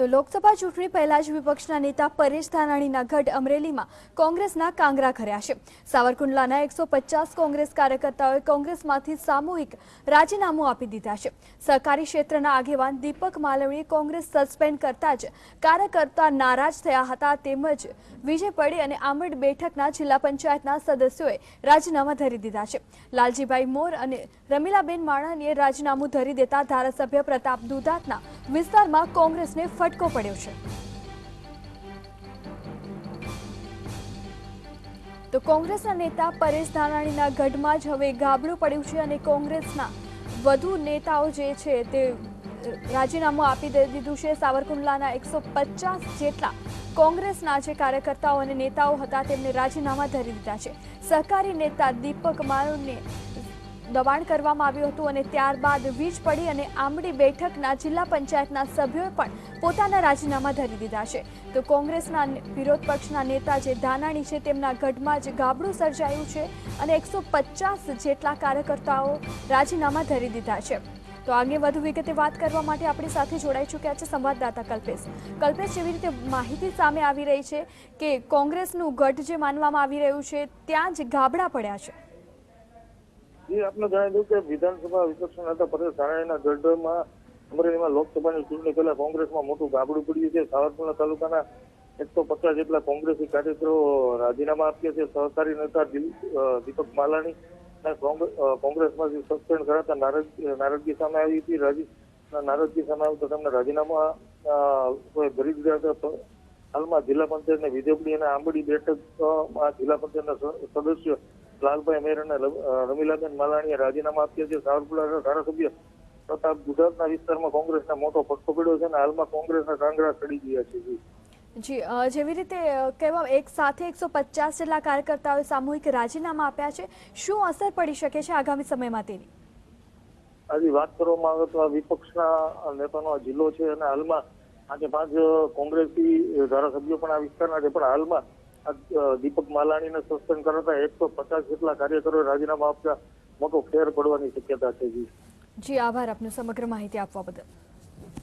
તો લોકસભા ચૂંટણી પહેલા જ વિપક્ષના નેતા પરેશ ધાનાણીના ગઢ અમરેલીમાં કોંગ્રેસના કાંગરા કર્યા છે. સાવરકુંડલાના એકસો કોંગ્રેસ કાર્યકર્તાઓએ કોંગ્રેસમાંથી સામૂહિક રાજીનામું આપી દીધા છે. સહકારી ક્ષેત્રના આગેવાન દીપક માલવણીએ કોંગ્રેસ સસ્પેન્ડ કરતા જ કાર્યકર્તા નારાજ થયા હતા તેમજ વિજય પડી અને આંબડ બેઠકના જિલ્લા પંચાયતના સદસ્યોએ રાજીનામા ધરી દીધા છે. લાલજીભાઈ મોર અને રમીલાબેન માણાનીએ રાજીનામું ધરી દેતા ધારાસભ્ય પ્રતાપ દુધાતના વિસ્તારમાં કોંગ્રેસને ફટકો પડ્યો છે. તો કોંગ્રેસના નેતા પરેશ ધાનાણીના ગઢમાં જ હવે ગાબડું પડ્યું છે અને કોંગ્રેસના વધુ નેતાઓ જે છે તે રાજીનામું આપી દીધું છે. સાવરકુંડલાના એકસો પચાસ જેટલા કોંગ્રેસના જે કાર્યકર્તાઓ અને નેતાઓ હતા, તેમને રાજીનામા ધરી દીધા છે. સહકારી નેતા દીપક મારુને દબાણ કરવામાં આવ્યું હતું અને ત્યારબાદ વીજ પડી અને આંબડી બેઠકના જિલ્લા પંચાયતના સભ્યોએ પણ પોતાના રાજીનામા ધરી દીધા છે. તો કોંગ્રેસના વિરોધ પક્ષના નેતા જે ધાનાણી છે, તેમના ગઢમાં જ ગાબડું સર્જાયું છે અને એકસો જેટલા કાર્યકર્તાઓ રાજીનામા ધરી દીધા છે. તો આગે વધુ વિગતે વાત કરવા માટે આપણી સાથે જોડાઈ ચૂક્યા છે સંવાદદાતા કલ્પેશ. કલ્પેશ, જેવી રીતે માહિતી સામે આવી રહી છે કે કોંગ્રેસનું ગઢ જે માનવામાં આવી રહ્યું છે, ત્યાં જ ગાબડા પડ્યા છે. જી આપને જણાવી દઉં કે વિધાનસભા વિપક્ષના નેતા પરેશ ધાનાણીના ગઢમાં અમરેલીમાં લોકસભાની ચૂંટણી પહેલા કોંગ્રેસમાં મોટું ગાબડું પડ્યું છે. સાવરકુંડલા તાલુકાના એકસો પચાસ જેટલા કોંગ્રેસી કાર્યકરો રાજીનામા આપ્યા છે. સહકારી નેતા દીપક માલાણી કોંગ્રેસમાંથી સસ્પેન્ડ કરાતા નારાજગી સામે આવી હતી. રાજી નારાજગી સામે આવતા તેમને રાજીનામા ભરી દીધા હતા. તો હાલમાં જિલ્લા પંચાયતની વિજયપુરી અને આંબડી બેઠકમાં જિલ્લા પંચાયતના સદસ્ય લાલભાઈ મેર અને રમીલાબેન માલાણીએ રાજીનામા આપ્યા છે. સાવરકુંડલાના ધારાસભ્ય પ્રતાપ ગુજરાતના વિસ્તારમાં કોંગ્રેસના મોટો ફટકો પડ્યો છે અને હાલમાં કોંગ્રેસના કાંગરા ચડી ગયા છે. જી. જેવી રીતે કહેવાય કહેવા એક સાથે એકસો પચાસ જેટલા કાર્યકર્તાઓએ સામૂહિક રાજીનામા આપ્યા છે શું અસર પડી શકે છે આગામી સમયમાં તેની? આજે વાત કરવામાં આવે તો આ વિપક્ષના નેતાનો જિલ્લો છે અને હાલમાં આજે પાંચ કોંગ્રેસી ધારાસભ્યો પણ આ વિસ્તારના છે. પણ હાલમાં દીપક માલાણીને સસ્પેન્ડ કરાતા એકસો પચાસ જેટલા કાર્યકરોએ રાજીનામા આપતા મોટો ફેર પડવાની શક્યતા છે જી. જી, આભાર આપનો સમગ્ર માહિતી આપવા બદલ.